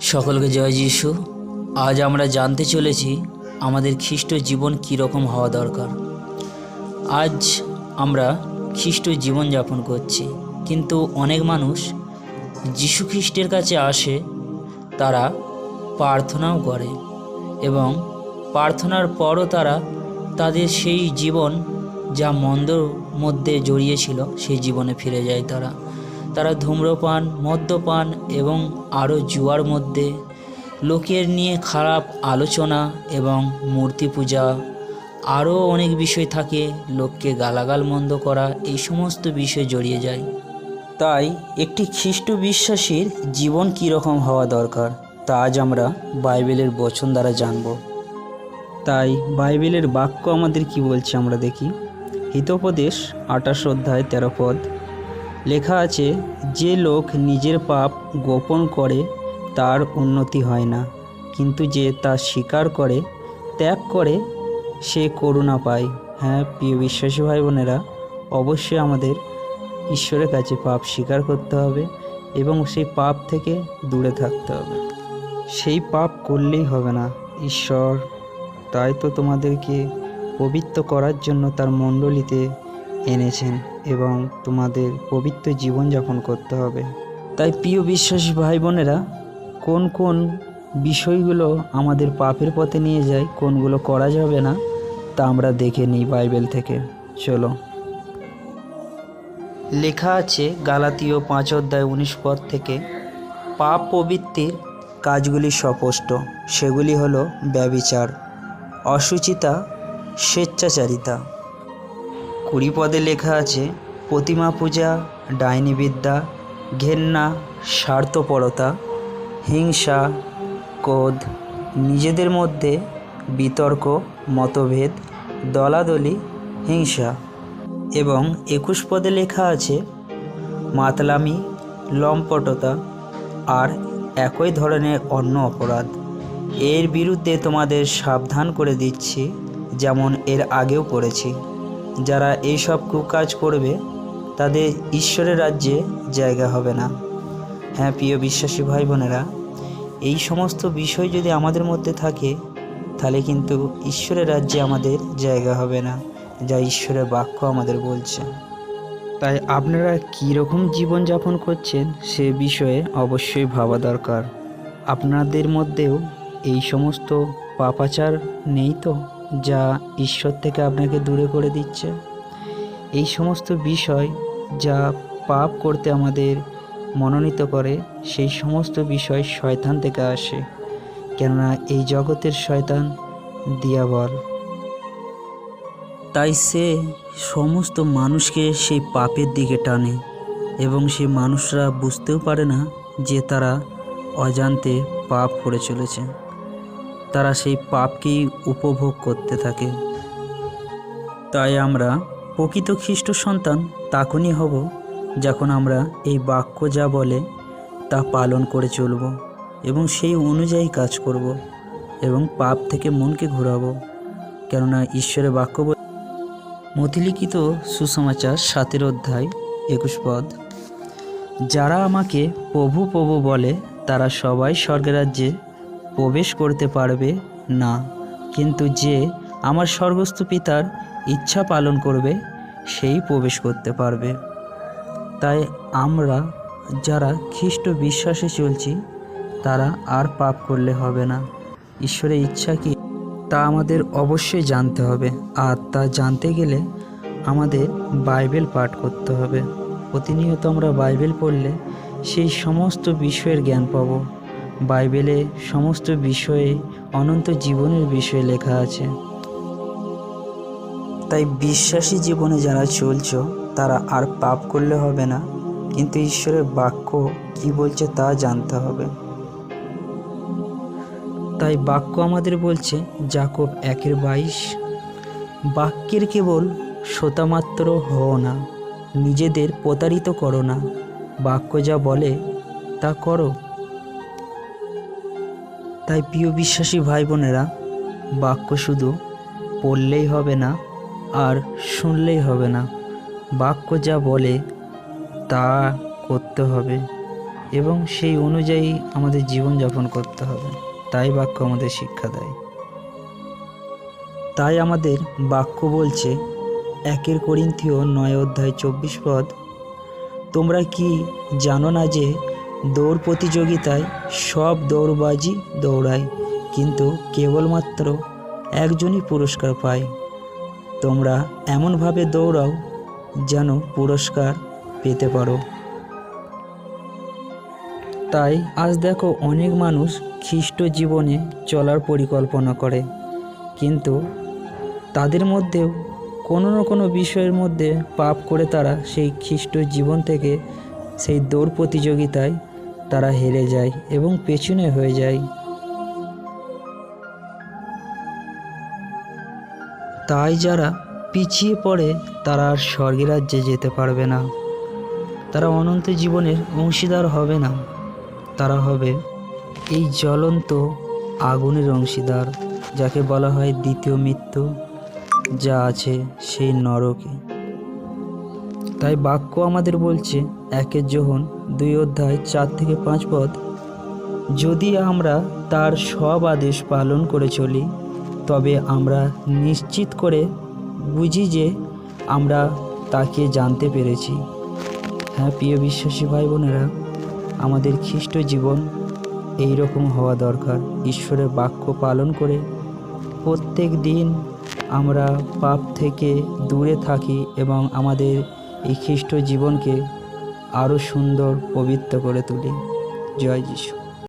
সকলকে জয় যিশু। আজ আমরা জানতে চলেছি আমাদের খ্রিস্ট জীবন কীরকম হওয়া দরকার। আজ আমরা খ্রিস্ট জীবনযাপন করছি, কিন্তু অনেক মানুষ যিশু খ্রিস্টের কাছে আসে, তারা প্রার্থনাও করে এবং প্রার্থনার পরও তারা তাদের সেই জীবন যা মন্দর মধ্যে জড়িয়েছিল সেই জীবনে ফিরে যায় তারা। তারা ধূম্রপান, মদ্যপান এবং আরও জুয়ার মধ্যে। লোকের নিয়ে খারাপ আলোচনা এবং মূর্তি পূজা। আরও অনেক বিষয় থাকে, লোককে গালাগাল মন্দ করা, এই সমস্ত বিষয় জড়িয়ে যায়। তাই একটি খ্রিস্ট বিশ্বাসীর জীবন কীরকম হওয়া দরকার, তা আজ আমরা বাইবেলের বচন দ্বারা জানব। তাই বাইবেলের বাক্য আমাদের কি বলছে আমরা দেখি। হিতোপদেশ আঠাশ অধ্যায় তেরো পদ। লেখা আছে, যে লোক নিজের পাপ গোপন করে, তার উন্নতি হয় না। কিন্তু যে তা স্বীকার করে, ত্যাগ করে, সে করুণা পায়। হ্যাঁ প্রিয় বিশ্বাসী ভাই বোনেরা অবশ্যই আমাদের ঈশ্বরের কাছে পাপ স্বীকার করতে হবে এবং সেই পাপ থেকে দূরে থাকতে হবে। সেই পাপ করলেই হবে না। ঈশ্বর, তাই তো তোমাদেরকে পবিত্র করার জন্য তার মণ্ডলীতে এনেছেন। এবং তোমাদের পবিত্র জীবনযাপন করতে হবে। তাই প্রিয় বিশ্বাসী ভাই বোনেরা, কোন কোন বিষয়গুলো আমাদের পাপের পথে নিয়ে যায়, কোনগুলো করা যাবে না, তা আমরা দেখে নিই বাইবেল থেকে। চলো। লেখা আছে গালাতীয় পাঁচ অধ্যায় উনিশ পদ থেকে, পাপ প্রবৃত্তির কাজগুলি স্পষ্ট, সেগুলি হলো ব্যবিচার, অসুচিতা, স্বেচ্ছাচারিতা। কুড়ি পদে লেখা আছে, প্রতিমা পূজা ডাইনিবিদ্যা ঘেন্না, স্বার্থপরতা, হিংসা, ক্রোধ, নিজেদের মধ্যে বিতর্ক, মতভেদ, দলাদলি, হিংসা এবং একুশ পদে লেখা আছে, মাতলামি, লম্পটতা আর একই ধরনের অন্য অপরাধ। এর বিরুদ্ধে তোমাদের সাবধান করে দিচ্ছি, যেমন এর আগেও করেছি। যারা এইসব কুকাজ করবে, তাদের ঈশ্বরের রাজ্যে জায়গা হবে না। হ্যাঁ প্রিয় বিশ্বাসী ভাই বোনেরা এই সমস্ত বিষয় যদি আমাদের মধ্যে থাকে, তাহলে কিন্তু ঈশ্বরের রাজ্যে আমাদের জায়গা হবে না, যা ঈশ্বরের বাক্য আমাদের বলছে। তাই আপনারা কীরকম জীবনযাপন করছেন, সে বিষয়ে অবশ্যই ভাবা দরকার। আপনাদের মধ্যেও এই সমস্ত পাপাচার নেই তো? যা ঈশ্বর থেকে আপনাকে দূরে করে দিচ্ছে। এই সমস্ত বিষয় যা পাপ করতে আমাদের মনোনীত করে, সেই সমস্ত বিষয় শয়তান থেকে আসে। কেননা এই জগতের শয়তান দিয়াবল। তাই সে সমস্ত মানুষকে সেই পাপের দিকে টানে এবং সেই মানুষরা বুঝতেও পারে না যে তারা অজান্তে পাপ করে চলেছে। তারা সেই পাপকেই উপভোগ করতে থাকে। তাই আমরা প্রকৃত খ্রিস্ট সন্তান তখনই হব যখন আমরা এই বাক্য যা বলে তা পালন করে চলব এবং সেই অনুযায়ী কাজ করব এবং পাপ থেকে মনকে ঘোরাবো। কেননা ঈশ্বরের বাক্য মতিলিখিত সুসমাচার সাতের অধ্যায় একুশ পদ। যারা আমাকে প্রভু প্রভু বলে তারা সবাই স্বর্গরাজ্যে প্রবেশ করতে পারবে না। কিন্তু যে আমার স্বর্গস্থ পিতার ইচ্ছা পালন করবে, সেই প্রবেশ করতে পারবে। তাই আমরা যারা খ্রিস্ট বিশ্বাসে চলছি, তারা আর পাপ করলে হবে না। ঈশ্বরের ইচ্ছা কি, তা আমাদের অবশ্যই জানতে হবে। আর তা জানতে গেলে আমাদের বাইবেল পাঠ করতে হবে। প্রতিনিয়ত আমরা বাইবেল পড়লে সেই সমস্ত বিষয়ের জ্ঞান পাব। বাইবেলে সমস্ত বিষয়ে, অনন্ত জীবনের বিষয়ে লেখা আছে। তাই বিশ্বাসী জীবনে যারা চলছ, তারা আর পাপ করলে হবে না, কিন্তু ঈশ্বরের বাক্য কি বলছে তা জানতে হবে। তাই বাক্য আমাদের বলছে জাকব একের বাইশ। বাক্যের কেবল শ্রোতামাত্র হও না, নিজেদের প্রতারিত করো না। বাক্য যা বলে, তা করো। তাই প্রিয় বিশ্বাসী ভাই বোনেরা বাক্য শুধু পড়লেই হবে না আর শুনলেই হবে না। বাক্য যা বলে, তা করতে হবে এবং সেই অনুযায়ী আমাদের জীবনযাপন করতে হবে। তাই বাক্য আমাদের শিক্ষা দেয়। তাই আমাদের বাক্য বলছে, একের করিন্থীয় নয় অধ্যায় চব্বিশ পদ, তোমরা কি জানো না যে দৌড় প্রতিযোগিতায় সব দৌড়বাজি দৌড়ায়, কিন্তু কেবলমাত্র একজনই পুরস্কার পায়। তোমরা এমনভাবে দৌড়াও যেন পুরস্কার পেতে পারো। তাই আজ দেখো অনেক মানুষ খ্রিস্ট জীবনে চলার পরিকল্পনা করে, কিন্তু তাদের মধ্যেও কোনো না কোনো বিষয়ের মধ্যে পাপ করে তারা সেই খ্রিস্ট জীবন থেকে সেই দৌড় প্রতিযোগিতায় তারা হেরে যায় এবং পেছনে হয়ে যায়। তাই যারা পিছিয়ে পড়ে, তারা আর স্বর্গের রাজ্যে যেতে পারবে না। তারা অনন্ত জীবনের অংশীদার হবে না। তারা হবে এই জ্বলন্ত আগুনের অংশীদার, যাকে বলা হয় দ্বিতীয় মৃত্যু, যা আছে সেই নরকে। তাই বাক্য আমাদের বলছে একের যোহন দুই অধ্যায়, চার থেকে পাঁচ পদ। যদি আমরা তার সব আদেশ পালন করে চলি, তবে আমরা নিশ্চিত করে বুঝি যে আমরা তাকে জানতে পেরেছি। হ্যাঁ প্রিয় বিশ্বাসী ভাই বোনেরা আমাদের খ্রিস্ট জীবন এই রকম হওয়া দরকার। ঈশ্বরের বাক্য পালন করে প্রত্যেক দিন আমরা পাপ থেকে দূরে থাকি এবং আমাদের এই খ্রিস্ট জীবনকে আরও সুন্দর পবিত্র করে তুলি। জয় যিশু।